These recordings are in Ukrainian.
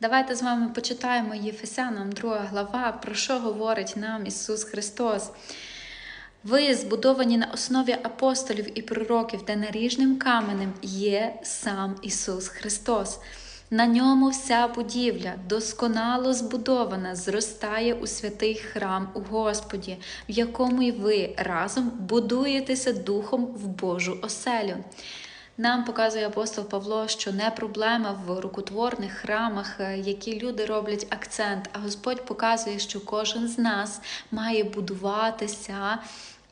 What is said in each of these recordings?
Давайте з вами почитаємо Єфесянам, 2 глава, про що говорить нам Ісус Христос. Ви збудовані на основі апостолів і пророків, де наріжним каменем є сам Ісус Христос. На ньому вся будівля, досконало збудована, зростає у святий храм у Господі, в якому й ви разом будуєтеся духом в Божу оселю. Нам показує апостол Павло, що не проблема в рукотворних храмах, е, які люди роблять акцент, а Господь показує, що кожен з нас має будуватися.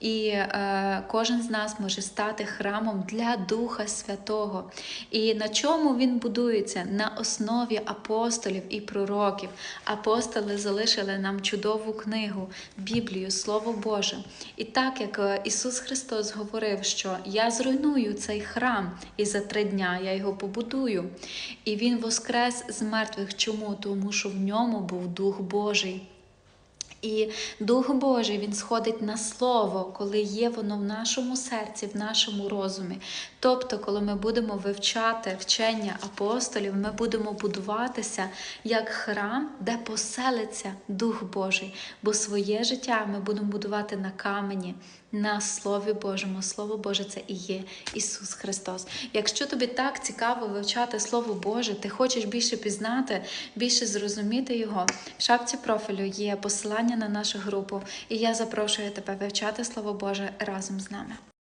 І е, кожен з нас може стати храмом для Духа Святого. І на чому він будується? На основі апостолів і пророків. Апостоли залишили нам чудову книгу, Біблію, Слово Боже. І так як е, Ісус Христос говорив, що я зруйную цей храм, і за три дня я його побудую. І Він воскрес з мертвих. Чому? Тому що в ньому був Дух Божий. І Дух Божий Він сходить на Слово, коли є воно в нашому серці, в нашому розумі. Тобто, коли ми будемо вивчати вчення апостолів, ми будемо будуватися як храм, де поселиться Дух Божий, бо своє життя ми будемо будувати на камені, на Слові Божому. Слово Боже це і є Ісус Христос. Якщо тобі так цікаво вивчати Слово Боже, ти хочеш більше пізнати, більше зрозуміти Його, в шапці профілю є посилання на нашу групу, і я запрошую тебе вивчати Слово Боже разом з нами.